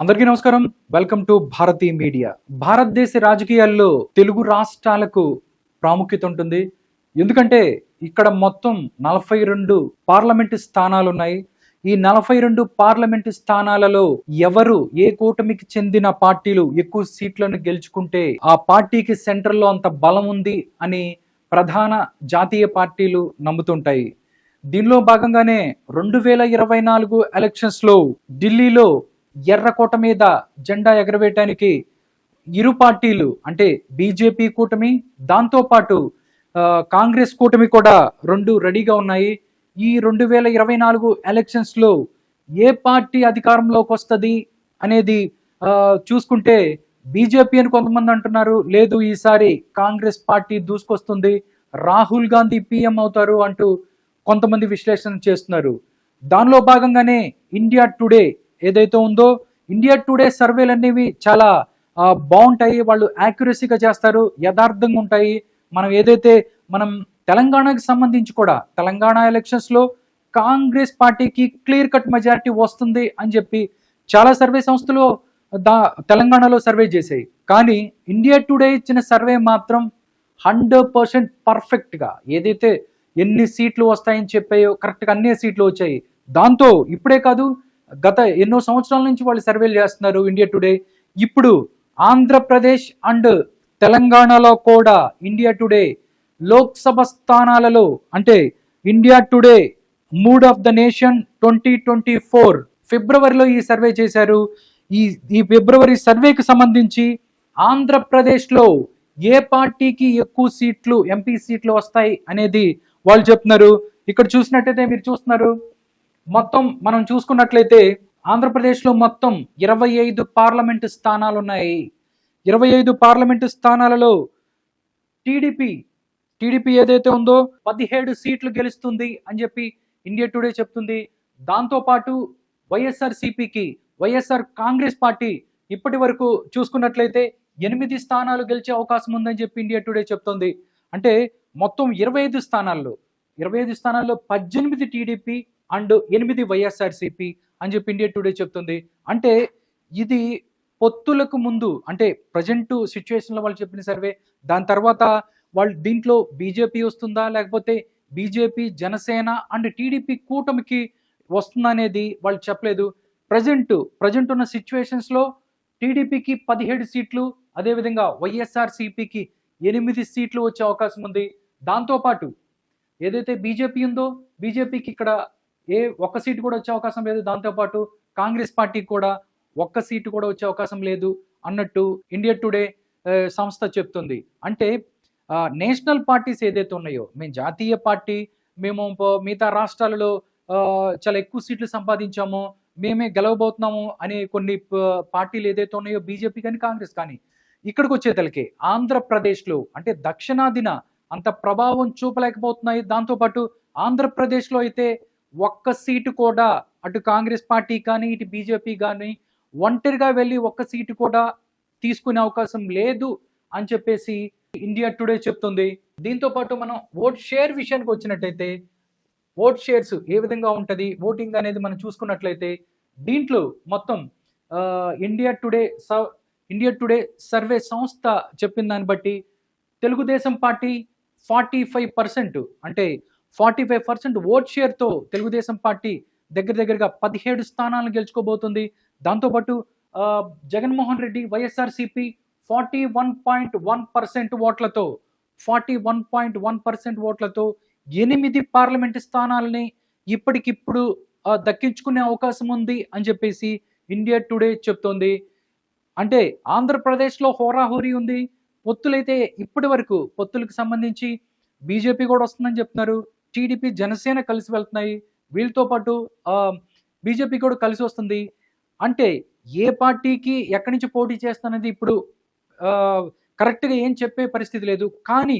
అందరికీ నమస్కారం. Welcome to Bharati media భారతదేశ రాజకీయాల్లో తెలుగు రాష్ట్రాలకు ప్రాముఖ్యత ఉంటుంది. ఎందుకంటే ఇక్కడ మొత్తం నలభై రెండు పార్లమెంటు స్థానాలు ఉన్నాయి. ఈ నలభై రెండు పార్లమెంటు స్థానాలలో ఎవరు ఏ కూటమికి చెందిన పార్టీలు ఎక్కువ సీట్లను గెలుచుకుంటే ఆ పార్టీకి సెంటర్లో అంత బలం ఉంది అని ప్రధాన జాతీయ పార్టీలు నమ్ముతుంటాయి. దీనిలో భాగంగానే రెండు వేల ఇరవై నాలుగు ఎలక్షన్స్లో ఢిల్లీలో ఎర్రకోట మీద జెండా ఎగరవేయటానికి ఇరు పార్టీలు అంటే బీజేపీ కూటమి దాంతో పాటు కాంగ్రెస్ కూటమి కూడా రెండు రెడీగా ఉన్నాయి. ఈ రెండు వేల ఇరవై నాలుగు ఎలక్షన్స్లో ఏ పార్టీ అధికారంలోకి వస్తుంది అనేది చూసుకుంటే బీజేపీ అని కొంతమంది అంటున్నారు. లేదు ఈసారి కాంగ్రెస్ పార్టీ దూసుకొస్తుంది. రాహుల్ గాంధీ పీఎం అవుతారు అంటూ కొంతమంది విశ్లేషణ చేస్తున్నారు. దానిలో భాగంగానే ఇండియా టుడే ఏదైతే ఉందో ఇండియా టుడే సర్వేలు అనేవి చాలా బాగుంటాయి వాళ్ళు యాక్యురసీగా చేస్తారు యథార్థంగా ఉంటాయి. మనం ఏదైతే మనం తెలంగాణకి సంబంధించి కూడా తెలంగాణ ఎలక్షన్స్లో కాంగ్రెస్ పార్టీకి క్లియర్ కట్ మెజారిటీ వస్తుంది అని చెప్పి చాలా సర్వే సంస్థలు దా తెలంగాణలో సర్వే చేసాయి కానీ ఇండియా టుడే ఇచ్చిన సర్వే మాత్రం హండ్రెడ్ పర్సెంట్ పర్ఫెక్ట్గా. ఏదైతే ఎన్ని సీట్లు వస్తాయని చెప్పాయో కరెక్ట్గా అన్ని సీట్లు వచ్చాయి. దాంతో ఇప్పుడే కాదు గత ఎన్నో సంవత్సరాల నుంచి వాళ్ళు సర్వేలు చేస్తున్నారు ఇండియా టుడే. ఇప్పుడు ఆంధ్రప్రదేశ్ అండ్ తెలంగాణలో కూడా ఇండియా టుడే లోక్సభ స్థానాలలో అంటే India Today mood of the nation twenty twenty four ఫిబ్రవరిలో ఈ సర్వే చేశారు. ఈ ఈ ఫిబ్రవరి సర్వేకి సంబంధించి ఆంధ్రప్రదేశ్లో ఏ పార్టీకి ఎక్కువ సీట్లు ఎంపీ సీట్లు వస్తాయి అనేది వాళ్ళు చెప్తున్నారు. ఇక్కడ చూసినట్టయితే మీరు చూస్తున్నారు. మొత్తం మనం చూసుకున్నట్లయితే ఆంధ్రప్రదేశ్లో మొత్తం ఇరవై ఐదు పార్లమెంటు స్థానాలు ఉన్నాయి ఇరవై ఐదు పార్లమెంటు స్థానాలలో టీడీపీ టీడీపీ ఏదైతే ఉందో పదిహేడు సీట్లు గెలుస్తుంది అని చెప్పి ఇండియా టుడే చెప్తుంది. దాంతోపాటు వైఎస్ఆర్ సిపికి వైఎస్ఆర్ కాంగ్రెస్ పార్టీ ఇప్పటి వరకు చూసుకున్నట్లయితే ఎనిమిది స్థానాలు గెలిచే అవకాశం ఉందని చెప్పి ఇండియా టుడే చెప్తుంది. అంటే మొత్తం ఇరవై ఐదు స్థానాల్లో ఇరవై ఐదు స్థానాల్లో పద్దెనిమిది టీడీపీ అండ్ ఎనిమిది వైఎస్ఆర్సిపి అని చెప్పి ఇండియా టుడే చెప్తుంది. అంటే ఇది పొత్తులకు ముందు అంటే ప్రజెంట్ సిచ్యువేషన్లో వాళ్ళు చెప్పిన సర్వే దాని తర్వాత వాళ్ళు దీంట్లో బీజేపీ వస్తుందా లేకపోతే బీజేపీ జనసేన అండ్ టీడీపీ కూటమికి వస్తుందా అనేది వాళ్ళు చెప్పలేదు. ప్రజెంట్ ప్రజెంట్ ఉన్న సిచ్యువేషన్స్లో టీడీపీకి పదిహేడు సీట్లు అదేవిధంగా వైఎస్ఆర్ సిపికి ఎనిమిది సీట్లు వచ్చే అవకాశం ఉంది. దాంతోపాటు ఏదైతే బీజేపీ ఉందో బీజేపీకి ఇక్కడ ఏ ఒక్క సీటు కూడా వచ్చే అవకాశం లేదు. దాంతోపాటు కాంగ్రెస్ పార్టీకి కూడా ఒక్క సీటు కూడా వచ్చే అవకాశం లేదు అన్నట్టు ఇండియా టుడే సంస్థ చెప్తుంది. అంటే నేషనల్ పార్టీస్ ఏదైతే ఉన్నాయో మేము జాతీయ పార్టీ మేము మిగతా రాష్ట్రాలలో చాలా ఎక్కువ సీట్లు సంపాదించాము మేమే గెలవబోతున్నాము అనే కొన్ని పార్టీలు ఏదైతే ఉన్నాయో బీజేపీ కానీ కాంగ్రెస్ కానీ ఇక్కడికి వచ్చేతలకి ఆంధ్రప్రదేశ్లో అంటే దక్షిణాదిన అంత ప్రభావం చూపలేకపోతున్నాయి. దాంతోపాటు ఆంధ్రప్రదేశ్లో అయితే ఒక్క సీటు కూడా అటు కాంగ్రెస్ పార్టీ కానీ ఇటు బీజేపీ కానీ ఒంటరిగా వెళ్ళి ఒక్క సీటు కూడా తీసుకునే అవకాశం లేదు అని చెప్పేసి ఇండియా టుడే చెప్తుంది. దీంతో పాటు మనం ఓట్ షేర్ విషయానికి వచ్చినట్టయితే ఓట్ షేర్స్ ఏ విధంగా ఉంటుంది ఓటింగ్ అనేది మనం చూసుకున్నట్లయితే దీంట్లో మొత్తం ఇండియా టుడే స- ఇండియా టుడే సర్వే సంస్థ చెప్పిన దాన్ని బట్టి Telugu Desam party forty five percent అంటే ఫార్టీ ఫైవ్ పర్సెంట్ ఓట్ షేర్తో తెలుగుదేశం పార్టీ దగ్గర దగ్గరగా పదిహేడు స్థానాలను గెలుచుకోబోతుంది. దాంతోపాటు Jaganmohan Reddy YSRCP forty one point one percent ఓట్లతో forty one point one percent ఓట్లతో ఎనిమిది పార్లమెంటు స్థానాలని ఇప్పటికిప్పుడు దక్కించుకునే అవకాశం ఉంది అని చెప్పేసి ఇండియా టుడే చెప్తోంది. అంటే ఆంధ్రప్రదేశ్లో హోరాహోరీ ఉంది. పొత్తులైతే ఇప్పటి వరకు పొత్తులకు సంబంధించి బీజేపీ కూడా వస్తుందని చెప్తున్నారు. టీడీపీ జనసేన కలిసి వెళ్తున్నాయి. వీళ్ళతో పాటు బీజేపీ కూడా కలిసి వస్తుంది. అంటే ఏ పార్టీకి ఎక్కడి నుంచి పోటీ చేస్తున్నది ఇప్పుడు కరెక్ట్గా ఏం చెప్పే పరిస్థితి లేదు. కానీ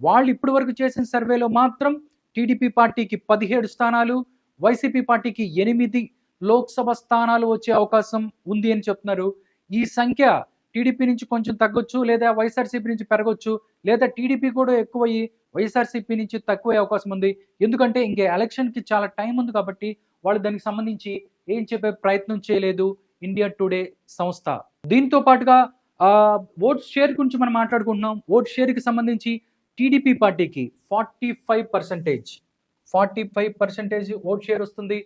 వాళ్ళు ఇప్పటి వరకు చేసిన సర్వేలో మాత్రం టీడీపీ పార్టీకి పదిహేడు స్థానాలు వైసీపీ పార్టీకి ఎనిమిది లోక్సభ స్థానాలు వచ్చే అవకాశం ఉంది అని చెప్తున్నారు. ఈ సంఖ్య టీడీపీ నుంచి కొంచెం తగ్గొచ్చు లేదా వైఎస్ఆర్సీపీ నుంచి పెరగొచ్చు లేదా టీడీపీ కూడా ఎక్కువయ్యి వైఎస్ఆర్సీపీ నుంచి తక్కువే అవకాశం ఉంది. ఎందుకంటే ఇంకే ఎలక్షన్కి చాలా టైం ఉంది కాబట్టి వాళ్ళు దానికి సంబంధించి ఏం చెప్పే ప్రయత్నం చేయలేదు ఇండియా టుడే సంస్థ. దీంతో పాటుగా ఓట్ షేర్ గురించి మనం మాట్లాడుకుంటున్నాం. ఓట్ షేర్కి సంబంధించి టీడీపీ పార్టీకి forty five percentage forty five percentage vote share వస్తుంది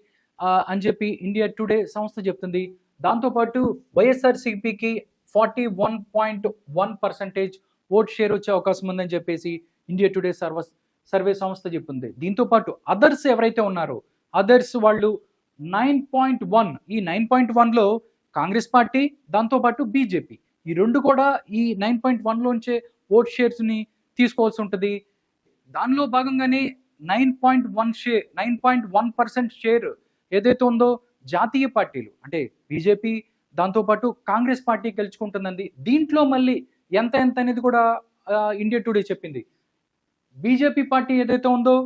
అని చెప్పి ఇండియా టుడే సంస్థ చెప్తుంది. దాంతోపాటు వైఎస్ఆర్సీపీకి forty one point one percentage vote share వచ్చే అవకాశం ఉందని చెప్పేసి ఇండియా టుడే సర్వ సర్వే సంస్థ చెప్పింది. దీంతో పాటు అదర్స్ ఎవరైతే ఉన్నారో అదర్స్ వాళ్ళు నైన్ పాయింట్ వన్ ఈ నైన్ పాయింట్ వన్లో కాంగ్రెస్ పార్టీ దాంతోపాటు బీజేపీ. ఈ రెండు కూడా ఈ నైన్ పాయింట్ వన్లోంచే ఓట్ షేర్స్ని తీసుకోవాల్సి ఉంటుంది. దానిలో భాగంగానే nine point one share nine point one percent share ఏదైతే ఉందో జాతీయ పార్టీలు అంటే బీజేపీ దాంతోపాటు కాంగ్రెస్ పార్టీ గెలుచుకుంటుందండి. దీంట్లో మళ్ళీ ఎంత ఎంత అనేది కూడా ఇండియా టుడే చెప్పింది. బీజేపీ పార్టీ ఏదైతే ఉందో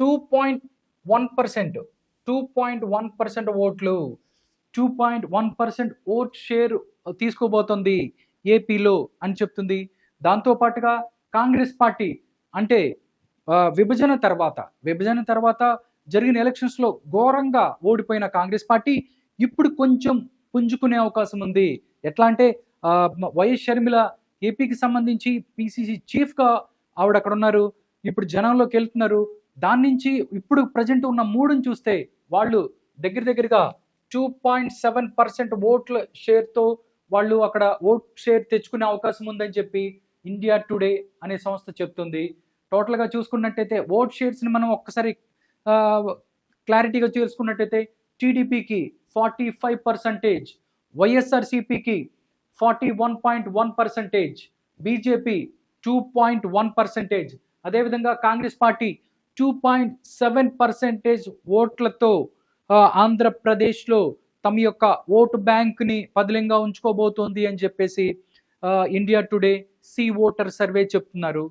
two point one percent two point one percent ఓట్లు two point one percent vote share తీసుకోబోతోంది ఏపీలో అని చెప్తుంది. దాంతో పాటుగా కాంగ్రెస్ పార్టీ అంటే విభజన తర్వాత విభజన తర్వాత జరిగిన ఎలక్షన్స్లో ఘోరంగా ఓడిపోయిన కాంగ్రెస్ పార్టీ ఇప్పుడు కొంచెం పుంజుకునే అవకాశం ఉంది. ఎట్లా అంటే వైఎస్ షర్మిల ఏపీకి సంబంధించి పిసిసి చీఫ్గా ఆవిడ అక్కడ ఉన్నారు ఇప్పుడు జనంలోకి వెళ్తున్నారు. దాని నుంచి ఇప్పుడు ప్రజెంట్ ఉన్న మూడుని చూస్తే వాళ్ళు దగ్గర దగ్గరగా టూ పాయింట్ సెవెన్ పర్సెంట్ ఓట్ల షేర్తో వాళ్ళు అక్కడ ఓట్ షేర్ తెచ్చుకునే అవకాశం ఉందని చెప్పి ఇండియా టుడే అనే సంస్థ చెప్తుంది. టోటల్గా చూసుకున్నట్టయితే ఓట్ షేర్స్ని మనం ఒక్కసారి క్లారిటీగా చేసుకున్నట్టయితే టీడీపీకి forty five percentage వైఎస్ఆర్సిపికి forty one point one percentage BJP two point one percentage. అదేవిధంగా Congress party two point seven percentage ఓట్లతో ఆంధ్రప్రదేశ్లో తమ యొక్క ఓటు బ్యాంక్ని పదిలంగా ఉంచుకోబోతోంది అని చెప్పేసి India Today C voter survey చెప్తున్నారు.